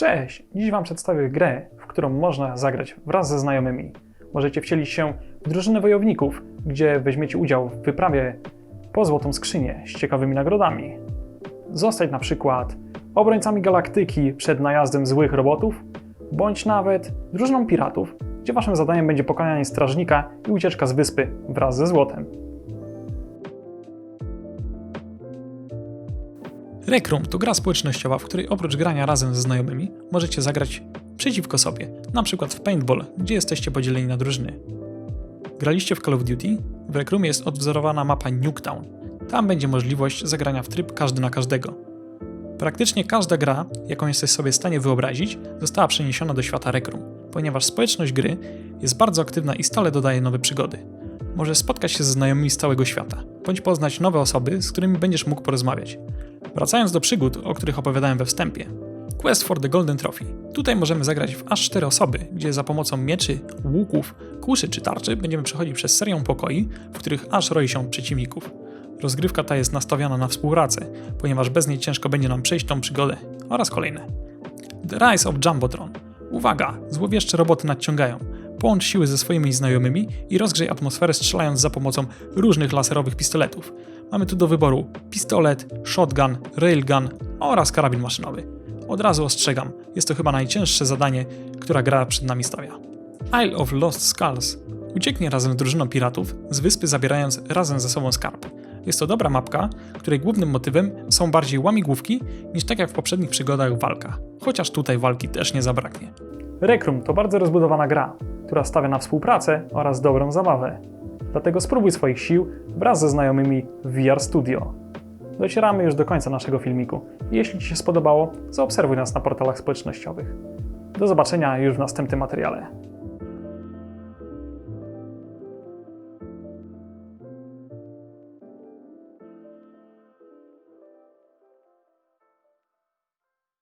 Cześć! Dziś Wam przedstawię grę, w którą można zagrać wraz ze znajomymi. Możecie wcielić się w drużynę wojowników, gdzie weźmiecie udział w wyprawie po złotą skrzynię z ciekawymi nagrodami. Zostać na przykład obrońcami galaktyki przed najazdem złych robotów, bądź nawet drużyną piratów, gdzie Waszym zadaniem będzie pokonanie strażnika i ucieczka z wyspy wraz ze złotem. Rec to gra społecznościowa, w której oprócz grania razem ze znajomymi możecie zagrać przeciwko sobie, na przykład w paintball, gdzie jesteście podzieleni na drużyny. Graliście w Call of Duty? W Rec jest odwzorowana mapa Nuketown. Tam będzie możliwość zagrania w tryb każdy na każdego. Praktycznie każda gra, jaką jesteś sobie w stanie wyobrazić, została przeniesiona do świata Rec ponieważ społeczność gry jest bardzo aktywna i stale dodaje nowe przygody. Możesz spotkać się ze znajomymi z całego świata, bądź poznać nowe osoby, z którymi będziesz mógł porozmawiać. Wracając do przygód, o których opowiadałem we wstępie. Quest for the Golden Trophy. Tutaj możemy zagrać w aż 4 osoby, gdzie za pomocą mieczy, łuków, kuszy czy tarczy będziemy przechodzić przez serię pokoi, w których aż roi się przeciwników. Rozgrywka ta jest nastawiona na współpracę, ponieważ bez niej ciężko będzie nam przejść tą przygodę oraz kolejne. The Rise of Jumbotron. Uwaga, złowieszcze roboty nadciągają. Połącz siły ze swoimi znajomymi i rozgrzej atmosferę strzelając za pomocą różnych laserowych pistoletów. Mamy tu do wyboru pistolet, shotgun, railgun oraz karabin maszynowy. Od razu ostrzegam, jest to chyba najcięższe zadanie, które gra przed nami stawia. Isle of Lost Skulls. Ucieknie razem z drużyną piratów z wyspy zabierając razem ze sobą skarb. Jest to dobra mapka, której głównym motywem są bardziej łamigłówki niż tak jak w poprzednich przygodach walka. Chociaż tutaj walki też nie zabraknie. Rec Room to bardzo rozbudowana gra, która stawia na współpracę oraz dobrą zabawę. Dlatego spróbuj swoich sił wraz ze znajomymi w VR Studio. Docieramy już do końca naszego filmiku. Jeśli Ci się spodobało, zaobserwuj nas na portalach społecznościowych. Do zobaczenia już w następnym materiale.